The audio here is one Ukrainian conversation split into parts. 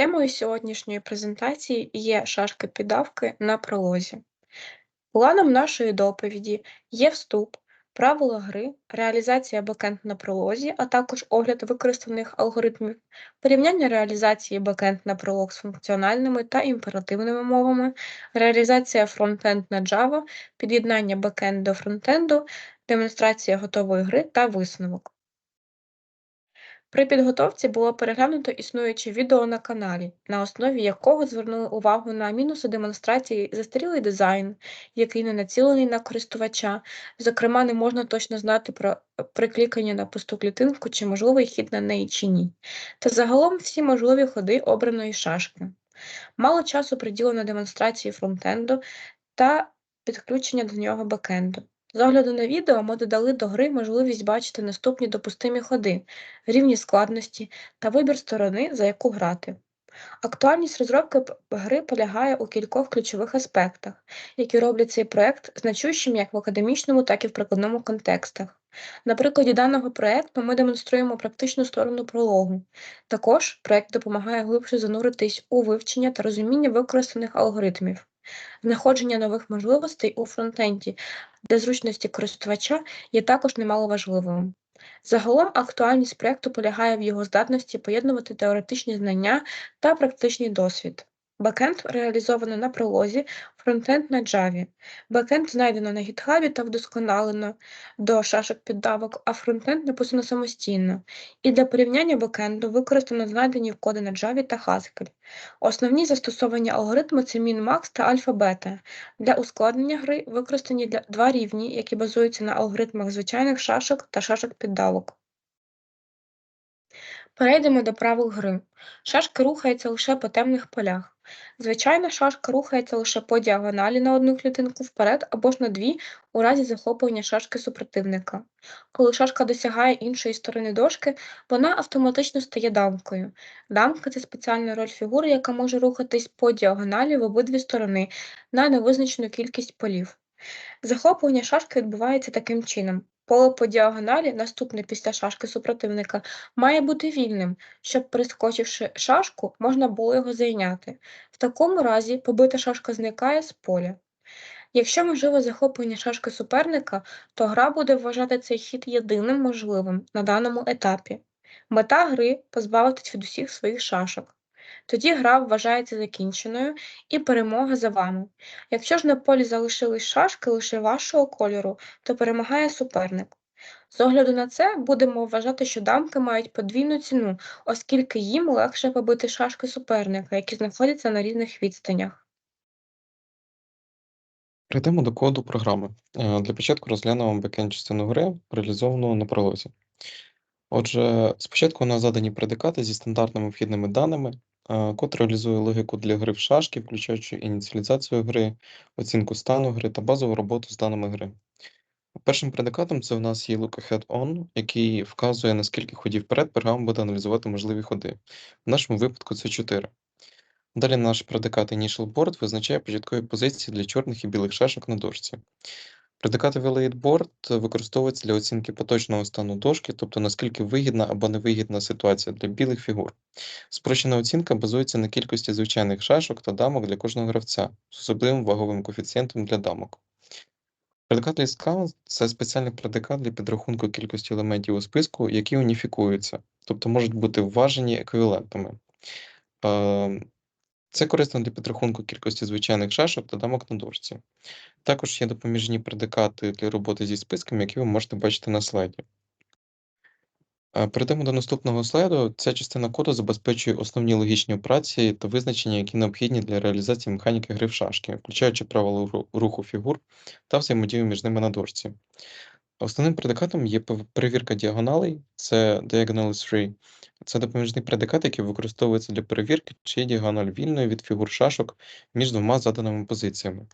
Темою сьогоднішньої презентації є шашки-піддавки на пролозі. Планом нашої доповіді є вступ, правила гри, реалізація бекенд на пролозі, а також огляд використаних алгоритмів, порівняння реалізації бекенд на пролог з функціональними та імперативними мовами, реалізація фронтенд на Java, під'єднання бекенд до фронтенду, демонстрація готової гри та висновок. При підготовці було переглянуто існуюче відео на каналі, на основі якого звернули увагу на мінуси демонстрації застарілий дизайн, який не націлений на користувача. Зокрема, не можна точно знати про приклікання на пусту клітинку, чи можливий хід на неї чи ні. Та загалом всі можливі ходи обраної шашки. Мало часу приділено демонстрації фронтенду та підключення до нього бекенду. З огляду на відео ми додали до гри можливість бачити наступні допустимі ходи, рівні складності та вибір сторони, за яку грати. Актуальність розробки гри полягає у кількох ключових аспектах, які роблять цей проект значущим як в академічному, так і в прикладному контекстах. На прикладі даного проекту ми демонструємо практичну сторону прологу. Також проект допомагає глибше зануритись у вивчення та розуміння використаних алгоритмів. Знаходження нових можливостей у фронтенді для зручності користувача є також немаловажливим. Загалом актуальність проєкту полягає в його здатності поєднувати теоретичні знання та практичний досвід. Бекенд реалізовано на пролозі, фронтенд на Java. Бекенд знайдено на GitHub та вдосконалено до шашок піддавок, а фронтенд написано самостійно. І для порівняння бекенду використано знайдені коди на Java та Haskell. Основні застосовані алгоритми це min-max та альфа-бета. Для ускладнення гри використані два рівні, які базуються на алгоритмах звичайних шашок та шашок піддавок. Перейдемо до правил гри. Шашки рухаються лише по темних полях. Звичайна шашка рухається лише по діагоналі на одну клітинку вперед або ж на дві у разі захоплення шашки супротивника. Коли шашка досягає іншої сторони дошки, вона автоматично стає дамкою. Дамка це спеціальна роль фігури, яка може рухатись по діагоналі в обидві сторони на невизначену кількість полів. Захоплення шашки відбувається таким чином. Поле по діагоналі, наступне після шашки супротивника, має бути вільним, щоб, прискочивши шашку, можна було його зайняти. В такому разі побита шашка зникає з поля. Якщо можливе захоплення шашки суперника, то гра буде вважати цей хід єдиним можливим на даному етапі. Мета гри позбавитись від усіх своїх шашок. Тоді гра вважається закінченою і перемога за вами. Якщо ж на полі залишились шашки лише вашого кольору, то перемагає суперник. З огляду на це будемо вважати, що дамки мають подвійну ціну, оскільки їм легше побити шашки суперника, які знаходяться на різних відстанях. Перейдемо до коду програми. Е, для початку розглянемо бекенд частину гри, реалізовану на пролозі. Отже, спочатку у нас задані предикати зі стандартними вхідними даними, Код реалізує логіку для гри в шашки, включаючи ініціалізацію гри, оцінку стану гри та базову роботу з даними гри. Першим предикатом це у нас є lookahead on, який вказує, наскільки ходів вперед програма буде аналізувати можливі ходи. В нашому випадку це 4. Далі наш предикат initial визначає початкові позиції для чорних і білих шашок на дошці. Предикат Evaluate використовується для оцінки поточного стану дошки, тобто наскільки вигідна або невигідна ситуація для білих фігур. Спрощена оцінка базується на кількості звичайних шашок та дамок для кожного гравця з особливим ваговим коефіцієнтом для дамок. Предикат List це спеціальний предикат для підрахунку кількості елементів у списку, які уніфікуються, тобто можуть бути вважені еквівалентами. Це корисно для підрахунку кількості звичайних шашок та дамок на дошці. Також є допоміжні предикати для роботи зі списками, які ви можете бачити на слайді. Перейдемо до наступного слайду. Ця частина коду забезпечує основні логічні операції та визначення, які необхідні для реалізації механіки гри в шашки, включаючи правила руху фігур та взаємодію між ними на дошці. Основним предикатом є перевірка діагоналей, це Diagonal 3. Це допоміжний предикат, який використовується для перевірки, чи є діагональ вільною від фігур шашок між двома заданими позиціями.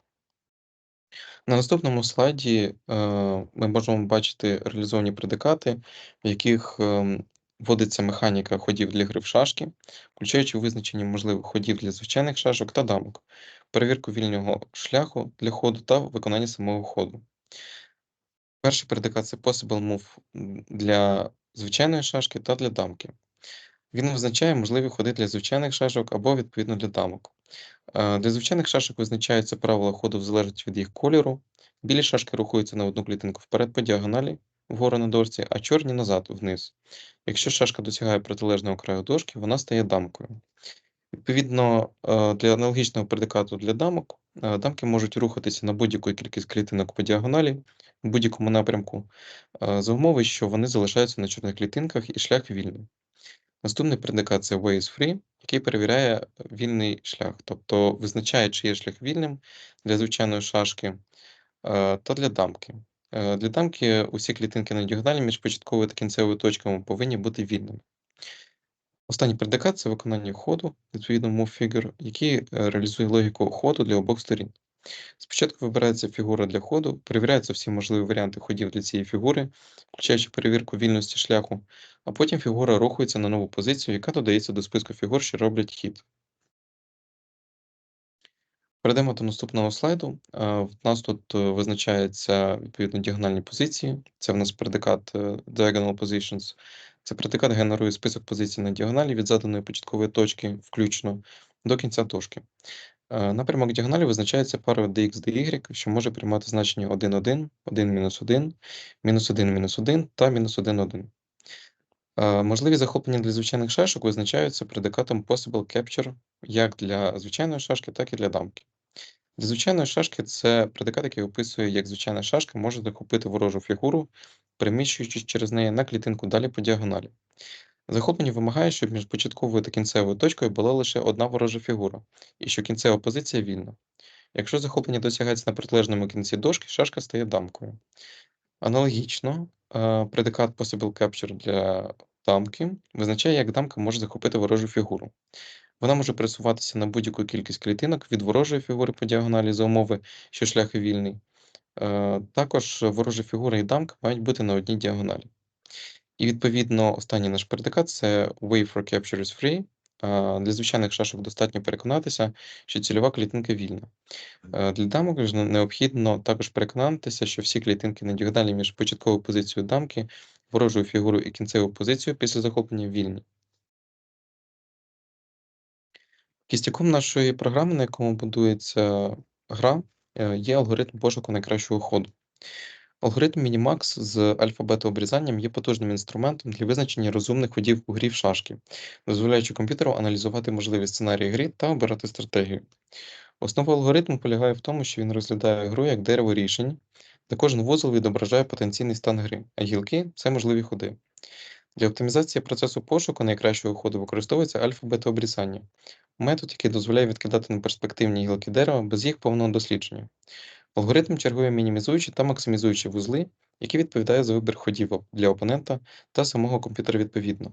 На наступному слайді е, ми можемо бачити реалізовані предикати, в яких е, вводиться механіка ходів для гри в шашки, включаючи визначення можливих ходів для звичайних шашок та дамок, перевірку вільного шляху для ходу та виконання самого ходу. Перший предикат це Possible Move для звичайної шашки та для дамки. Він визначає можливі ходи для звичайних шашок або відповідно для дамок. Е, Для звичайних шашок визначаються правила ходу в залежності від їх кольору. Білі шашки рухаються на одну клітинку вперед по діагоналі вгору на дошці, а чорні назад вниз. Якщо шашка досягає протилежного краю дошки, вона стає дамкою. Відповідно, е, для аналогічного предикату для дамок, е, дамки можуть рухатися на будь-яку кількість клітинок по діагоналі в будь-якому напрямку, за умови, що вони залишаються на чорних клітинках і шлях вільний. Наступний предикат це way is free, який перевіряє вільний шлях, тобто визначає, чи є шлях вільним для звичайної шашки е, та для дамки. Е, Для дамки усі клітинки на діагоналі між початковою та кінцевою точками повинні бути вільними. Останній предикат це виконання ходу, відповідно move figure, який е, реалізує логіку ходу для обох сторін. Спочатку вибирається фігура для ходу, перевіряються всі можливі варіанти ходів для цієї фігури, включаючи перевірку вільності шляху, а потім фігура рухається на нову позицію, яка додається до списку фігур, що роблять хід. Перейдемо до наступного слайду. Е, В нас тут е, визначаються відповідно діагональні позиції. Це в нас предикат е, Diagonal Positions. Це предикат генерує список позицій на діагоналі від заданої початкової точки, включно до кінця дошки. Е, Напрямок діагоналі визначається парою dx dy, що може приймати значення 1, 1, 1, мінус 1, мінус 1, мінус 1 та мінус 1, 1. Е, Можливі захоплення для звичайних шашок визначаються предикатом Possible Capture як для звичайної шашки, так і для дамки. Для звичайної шашки це предикат, який описує, як звичайна шашка може захопити ворожу фігуру, переміщуючись через неї на клітинку далі по діагоналі. Захоплення вимагає, щоб між початковою та кінцевою точкою була лише одна ворожа фігура, і що кінцева позиція вільна. Якщо захоплення досягається на протилежному кінці дошки, шашка стає дамкою. Аналогічно, е, предикат Possible Capture для дамки визначає, як дамка може захопити ворожу фігуру. Вона може пересуватися на будь-яку кількість клітинок від ворожої фігури по діагоналі за умови, що шлях вільний. Е, Також ворожа фігура і дамка мають бути на одній діагоналі. І відповідно останній наш предикат це Way for Capture is free. Для звичайних шашок достатньо переконатися, що цільова клітинка вільна. Е, Для дамок необхідно також переконатися, що всі клітинки на діагоналі між початковою позицією дамки, ворожою фігурою і кінцевою позицією після захоплення вільні. Кістяком нашої програми, на якому будується гра, е, є алгоритм пошуку найкращого ходу. Алгоритм Minimax з альфа-бета є потужним інструментом для визначення розумних ходів у грі в шашки, дозволяючи комп'ютеру аналізувати можливі сценарії гри та обирати стратегію. Основа алгоритму полягає в тому, що він розглядає гру як дерево рішень, де кожен вузол відображає потенційний стан гри, а гілки це можливі ходи. Для оптимізації процесу пошуку найкращого ходу використовується альфа-бета обрізання, метод, який дозволяє відкидати неперспективні гілки дерева без їх повного дослідження. Алгоритм чергує мінімізуючі та максимізуючі вузли, які відповідають за вибір ходів для опонента та самого комп'ютера відповідно.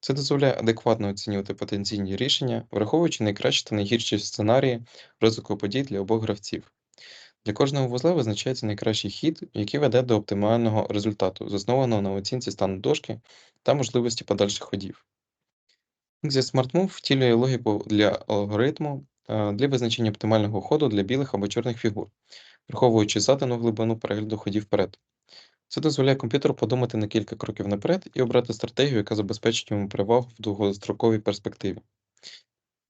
Це дозволяє адекватно оцінювати потенційні рішення, враховуючи найкращі та найгірші сценарії розвитку подій для обох гравців. Для кожного вузла визначається найкращий хід, який веде до оптимального результату, заснованого на оцінці стану дошки та можливості подальших ходів. Функція SmartMove втілює логіку для алгоритму для визначення оптимального ходу для білих або чорних фігур, враховуючи задану глибину перегляду ходів вперед. Це дозволяє комп'ютеру подумати на кілька кроків наперед і обрати стратегію, яка забезпечить йому перевагу в довгостроковій перспективі.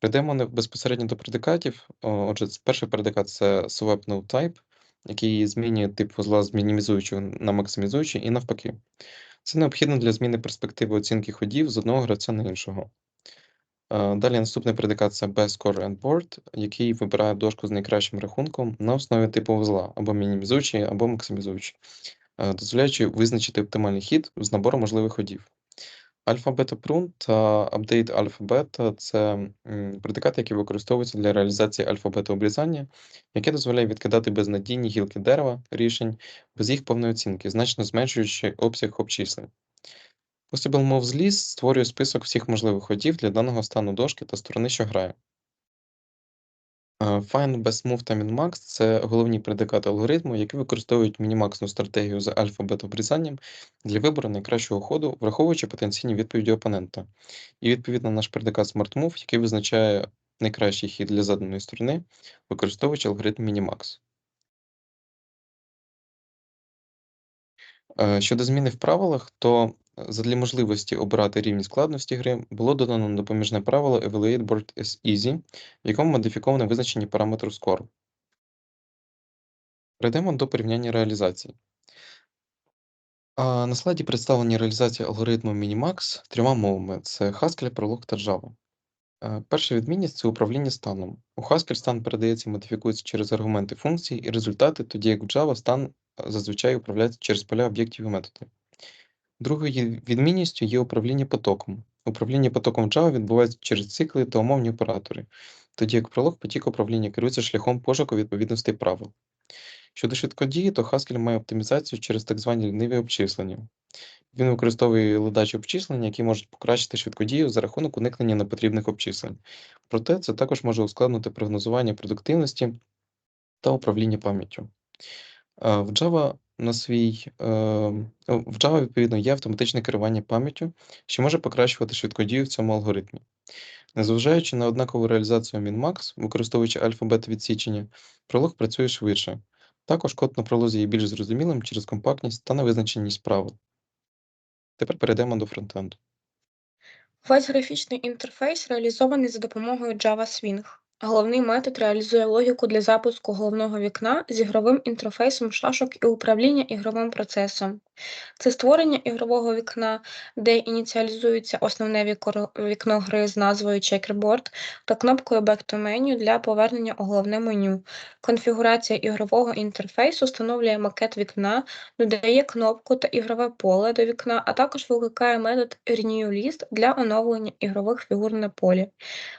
Прийдемо безпосередньо до предикатів. Отже, перший предикат це swap no type, який змінює тип вузла з мінімізуючого на максимізуючий і навпаки. Це необхідно для зміни перспективи оцінки ходів з одного гравця на іншого. Е, Далі наступний предикат це Best Score and Board, який вибирає дошку з найкращим рахунком на основі типу вузла, або мінімізуючий, або максимізуючий, е, дозволяючи визначити оптимальний хід з набору можливих ходів. Альфа-бета prune та апдейт альфа-бета це предикати, які використовуються для реалізації альфа-бета обрізання, яке дозволяє відкидати безнадійні гілки дерева рішень без їх повної оцінки, значно зменшуючи обсяг обчислень. Possible Moves List створює список всіх можливих ходів для даного стану дошки та сторони, що грає. Е, Find Best Move та Min-Max – це головні предикати алгоритму, які використовують мінімаксну стратегію з альфа-бета обрізанням для вибору найкращого ходу, враховуючи потенційні відповіді опонента. І відповідно наш предикат Smart Move, який визначає найкращий хід для заданої сторони, використовуючи алгоритм Minimax. Е, Щодо зміни в правилах, то Задля можливості обирати рівні складності гри було додано допоміжне правило Evaluate Board as Easy, в якому модифіковано визначені параметру score. Перейдемо до порівняння реалізацій. А, На слайді представлені реалізації алгоритму Minimax трьома мовами: це Haskell, Prolog та Java. Перша відмінність це управління станом. У Haskell стан передається і модифікується через аргументи функцій і результати, тоді як в Java стан зазвичай управляється через поля об'єктів і методи. Другою відмінністю є управління потоком. Управління потоком Java відбувається через цикли та умовні оператори, тоді як Prolog потік управління керується шляхом пошуку відповідностей правил. Щодо швидкодії, то Haskell має оптимізацію через так звані ліниві обчислення. Він використовує ледачі обчислення, які можуть покращити швидкодію за рахунок уникнення непотрібних обчислень. Проте це також може ускладнити прогнозування продуктивності та управління пам'яттю. В Java на свій е, в Java, відповідно, є автоматичне керування пам'яттю, що може покращувати швидкодію в цьому алгоритмі. Незважаючи на однакову реалізацію min-max, використовуючи альфа-бета відсічення, пролог працює швидше. Також код на пролозі є більш зрозумілим через компактність та невизначеність правил. Тепер перейдемо до фронтенду. Весь графічний інтерфейс реалізований за допомогою Java Swing. Головний метод реалізує логіку для запуску головного вікна з ігровим інтерфейсом шашок і управління ігровим процесом. Це створення ігрового вікна, де ініціалізується основне вікно гри з назвою Checkerboard та кнопкою Back to Menu для повернення у головне меню. Конфігурація ігрового інтерфейсу встановлює макет вікна, додає кнопку та ігрове поле до вікна, а також викликає метод RenewList для оновлення ігрових фігур на полі.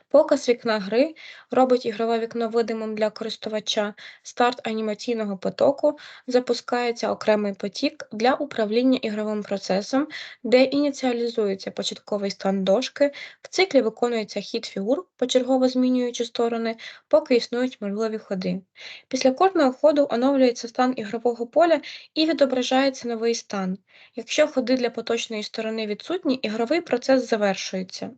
Показ вікна гри робить ігрове вікно видимим для користувача. Старт анімаційного потоку запускається окремий потік для управління ігровим процесом, де ініціалізується початковий стан дошки, в циклі виконується хід фігур, почергово змінюючи сторони, поки існують можливі ходи. Після кожного ходу оновлюється стан ігрового поля і відображається новий стан. Якщо ходи для поточної сторони відсутні, ігровий процес завершується.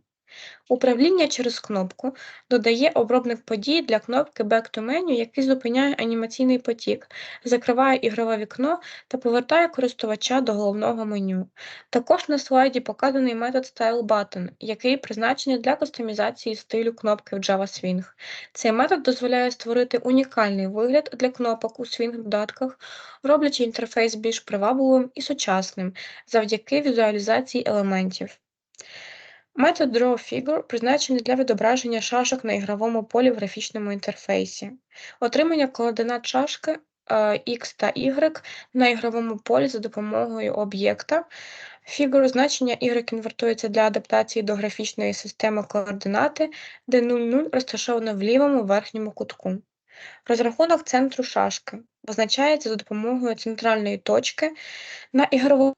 Управління через кнопку додає обробник подій для кнопки Back to Menu, який зупиняє анімаційний потік, закриває ігрове вікно та повертає користувача до головного меню. Також на слайді показаний метод StyleButton, який призначений для кастомізації стилю кнопки в Java Swing. Цей метод дозволяє створити унікальний вигляд для кнопок у Swing додатках, роблячи інтерфейс більш привабливим і сучасним завдяки візуалізації елементів. Метод DrawFigure призначений для відображення шашок на ігровому полі в графічному інтерфейсі. Отримання координат шашки е, X та Y на ігровому полі за допомогою об'єкта. Figure значення Y конвертується для адаптації до графічної системи координати, де 0,0 розташовано в лівому верхньому кутку. Розрахунок центру шашки визначається за допомогою центральної точки на ігровому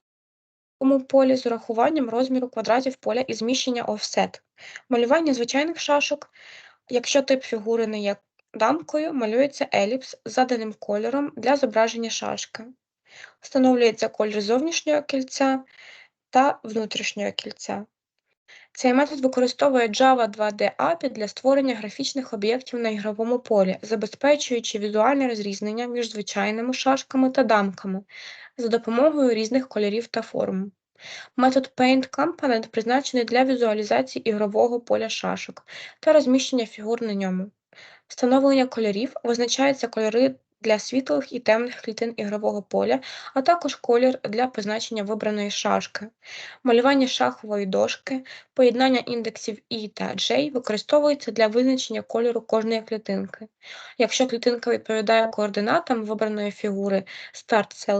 у полі з урахуванням розміру квадратів поля і зміщення офсет. Малювання звичайних шашок, якщо тип фігури не є дамкою, малюється еліпс з заданим кольором для зображення шашки. Встановлюється колір зовнішнього кільця та внутрішнього кільця. Цей метод використовує Java 2D API для створення графічних об'єктів на ігровому полі, забезпечуючи візуальне розрізнення між звичайними шашками та дамками за допомогою різних кольорів та форм. Метод Paint Component призначений для візуалізації ігрового поля шашок та розміщення фігур на ньому. Встановлення кольорів визначаються кольори для світлих і темних клітин ігрового поля, а також колір для позначення вибраної шашки. Малювання шахової дошки, поєднання індексів I та J використовується для визначення кольору кожної клітинки. Якщо клітинка відповідає координатам вибраної фігури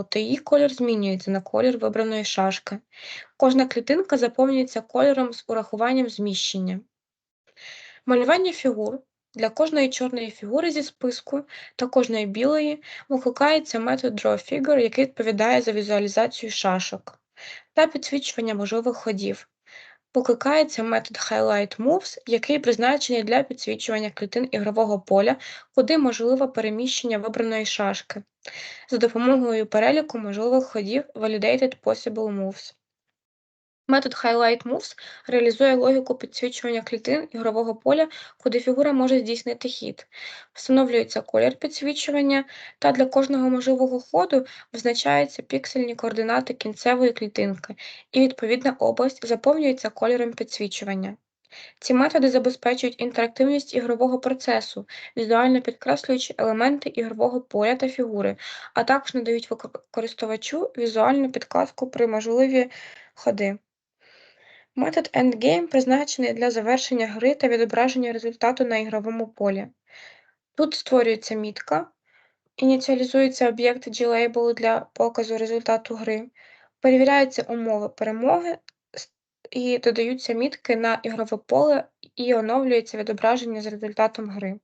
то її колір змінюється на колір вибраної шашки. Кожна клітинка заповнюється кольором з урахуванням зміщення. Малювання фігур для кожної чорної фігури зі списку та кожної білої викликається метод DrawFigure, який відповідає за візуалізацію шашок та підсвічування можливих ходів. Викликається метод Highlight Moves, який призначений для підсвічування клітин ігрового поля, куди можливе переміщення вибраної шашки за допомогою переліку можливих ходів Validated Possible Moves. Метод Highlight Moves реалізує логіку підсвічування клітин ігрового поля, куди фігура може здійснити хід. Встановлюється колір підсвічування, та для кожного можливого ходу визначаються піксельні координати кінцевої клітинки, і відповідна область заповнюється кольором підсвічування. Ці методи забезпечують інтерактивність ігрового процесу, візуально підкреслюючи елементи ігрового поля та фігури, а також надають користувачу візуальну підказку при можливі ходи. Метод Endgame призначений для завершення гри та відображення результату на ігровому полі. Тут створюється мітка, ініціалізується об'єкт G-Label для показу результату гри, перевіряються умови перемоги і додаються мітки на ігрове поле і оновлюється відображення з результатом гри.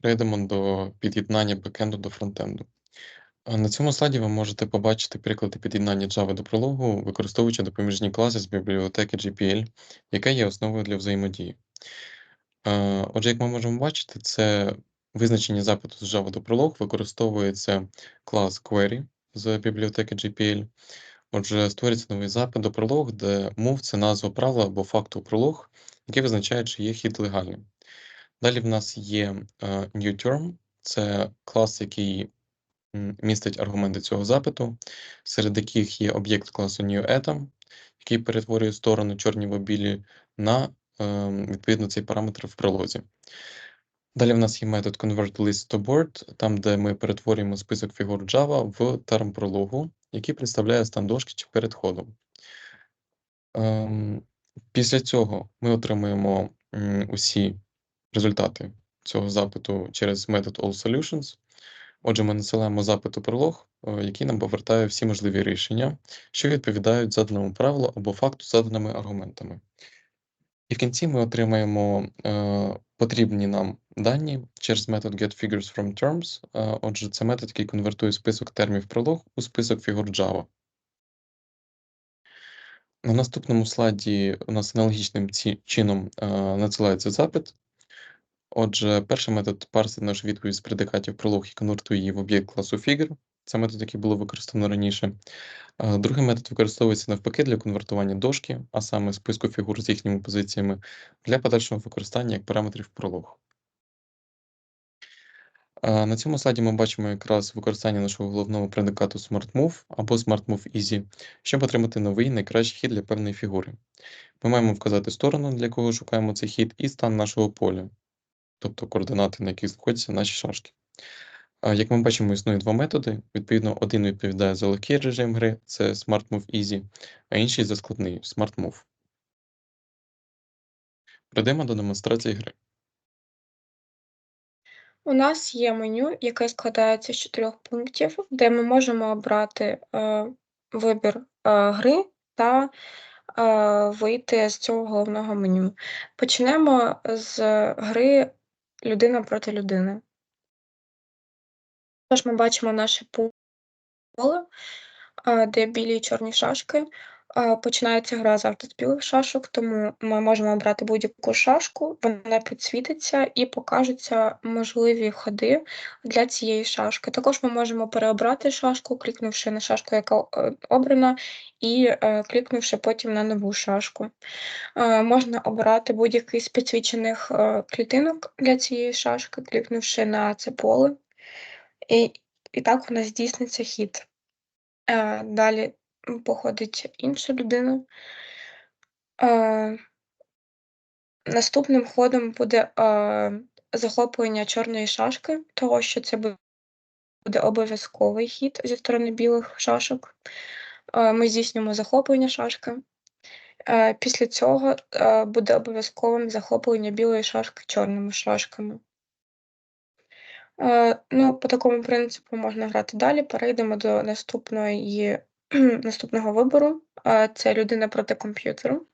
Перейдемо до під'єднання бекенду до фронтенду. На цьому слайді ви можете побачити приклади під'єднання Java до прологу, використовуючи допоміжні класи з бібліотеки GPL, яка є основою для взаємодії. Отже, як ми можемо бачити, це визначення запиту з Java до пролог використовується клас Query з бібліотеки GPL. Отже, створюється новий запит до пролог, де move – це назва правила або факту пролог, який визначає, чи є хід легальним. Далі в нас є е, new term, це клас, який містить аргументи цього запиту, серед яких є об'єкт класу newAtom, який перетворює сторону чорні білі на ем, відповідно цей параметр в пролозі. Далі в нас є метод convertList там, де ми перетворюємо список фігур Java в терм прологу, який представляє стан дошки чи перед ходом. Ем, Після цього ми отримуємо усі результати цього запиту через метод allSolutions. Отже, ми насилаємо запиту пролог, е, який нам повертає всі можливі рішення, що відповідають заданому правилу або факту заданими аргументами. І в кінці ми отримаємо е, потрібні нам дані через метод getFiguresFromTerms. Е, отже, це метод, який конвертує список термів пролог у список фігур Java. На наступному слайді у нас аналогічним ці- чином е, надсилається запит. Отже, перший метод парсить нашу відповідь з предикатів пролог і конвертує її в об'єкт класу figure. Це метод, який було використано раніше. Е, Другий метод використовується навпаки для конвертування дошки, а саме списку фігур з їхніми позиціями, для подальшого використання як параметрів пролог. Е, На цьому слайді ми бачимо якраз використання нашого головного предикату SmartMove або SmartMove Easy, щоб отримати новий найкращий хід для певної фігури. Ми маємо вказати сторону, для якого шукаємо цей хід, і стан нашого поля, тобто координати, на яких знаходяться наші шашки. Як ми бачимо, існує два методи. Відповідно, один відповідає за легкий режим гри, це SmartMove Easy, а інший за складний SmartMove. Перейдемо до демонстрації гри. У нас є меню, яке складається з чотирьох пунктів, де ми можемо обрати е, вибір е, гри та е, вийти з цього головного меню. Почнемо з гри людина проти людини. Тож ми бачимо наше поле, е, де білі і чорні шашки. Починається гра завжди з білих шашок, тому ми можемо обрати будь-яку шашку, вона підсвітиться і покажуться можливі ходи для цієї шашки. Також ми можемо переобрати шашку, клікнувши на шашку, яка е, обрана, і е, клікнувши потім на нову шашку. Е, Можна обрати будь-який з підсвічених клітинок для цієї шашки, клікнувши на це поле. І, і так у нас здійсниться хід. Далі походить інша людина. Е, Наступним ходом буде е, захоплення чорної шашки, того що це буде обов'язковий хід зі сторони білих шашок. Е, Ми здійснюємо захоплення шашки. Е, Після цього е, буде обов'язковим захоплення білої шашки чорними шашками. Е, Ну, по такому принципу можна грати далі. Перейдемо до наступної, наступного вибору. Це людина проти комп'ютеру.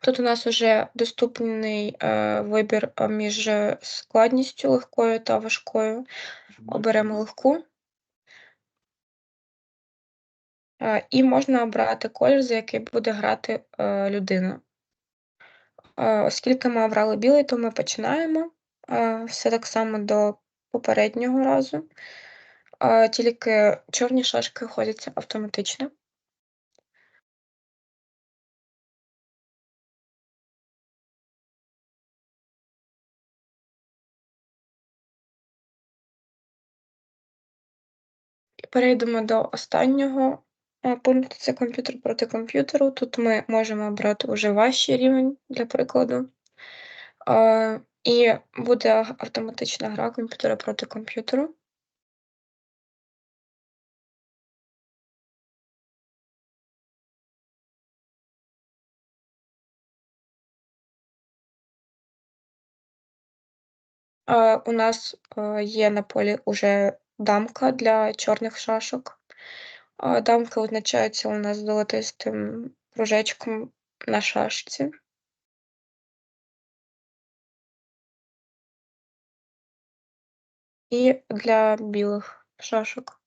Тут у нас вже доступний е, вибір е, між складністю легкою та важкою. Оберемо легку. Е, І можна обрати колір, за який буде грати людина. Оскільки ми обрали білий, то ми починаємо. Все так само до попереднього разу. Тільки чорні шашки ходяться автоматично. Перейдемо до останнього, е, пункту. Це комп'ютер проти комп'ютеру. Тут ми можемо обрати уже важчий рівень, для прикладу. І буде автоматична гра комп'ютера проти комп'ютеру. У нас, е, є на полі уже дамка для чорних шашок. А, дамка означається у нас золотистим кружечком на шашці. І для білих шашок.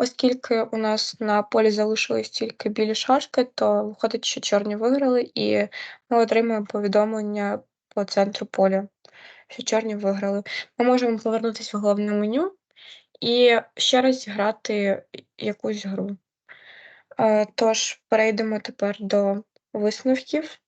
Оскільки у нас на полі залишились тільки білі шашки, то виходить, що чорні виграли, і ми отримуємо повідомлення по центру поля, що чорні виграли. Ми можемо повернутись в головне меню і ще раз зіграти якусь гру. Е, тож перейдемо тепер до висновків.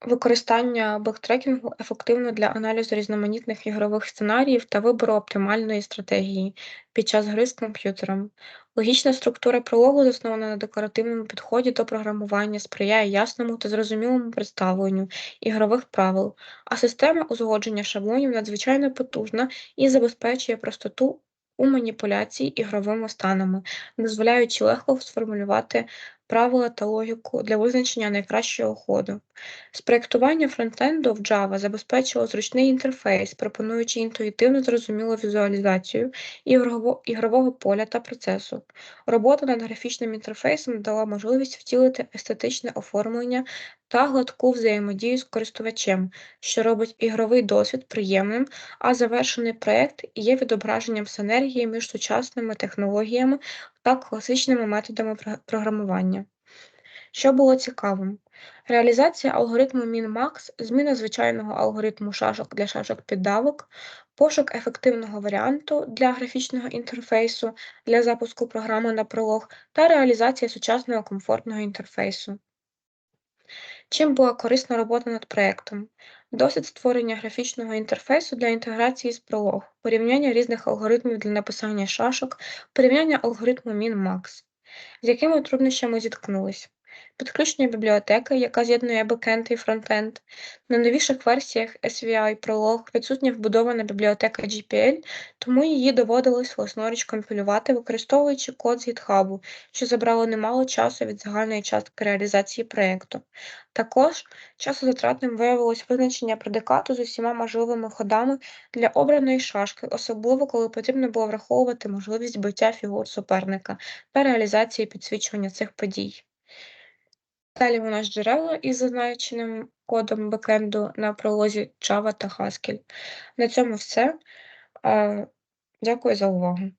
Використання бектрекінгу ефективно для аналізу різноманітних ігрових сценаріїв та вибору оптимальної стратегії під час гри з комп'ютером. Логічна структура прологу, заснована на декларативному підході до програмування, сприяє ясному та зрозумілому представленню ігрових правил, а система узгодження шаблонів надзвичайно потужна і забезпечує простоту у маніпуляції ігровими станами, дозволяючи легко сформулювати правила та логіку для визначення найкращого ходу. Спроєктування фронтенду в Java забезпечило зручний інтерфейс, пропонуючи інтуїтивно зрозумілу візуалізацію ігрового поля та процесу. Робота над графічним інтерфейсом дала можливість втілити естетичне оформлення та гладку взаємодію з користувачем, що робить ігровий досвід приємним, а завершений проект є відображенням синергії між сучасними технологіями та класичними методами програмування. Що було цікавим? Реалізація алгоритму Min-Max, зміна звичайного алгоритму шашок для шашок піддавок, пошук ефективного варіанту для графічного інтерфейсу для запуску програми на пролог та реалізація сучасного комфортного інтерфейсу. Чим була корисна робота над проектом? Досвід створення графічного інтерфейсу для інтеграції з пролог, порівняння різних алгоритмів для написання шашок, порівняння алгоритму Min-Max. З якими труднощами зіткнулись? Підключення бібліотеки, яка з'єднує бекенд і фронтенд. На новіших версіях SVI Prolog відсутня вбудована бібліотека GPL, тому її доводилось власноруч компілювати, використовуючи код з GitHub, що забрало немало часу від загальної частки реалізації проєкту. Також часозатратним виявилось визначення предикату з усіма можливими ходами для обраної шашки, особливо коли потрібно було враховувати можливість биття фігур суперника та реалізації підсвічування цих подій. Далі у нас джерела із зазначеним кодом бекенду на пролозі Java та Haskell. На цьому все. Дякую за увагу.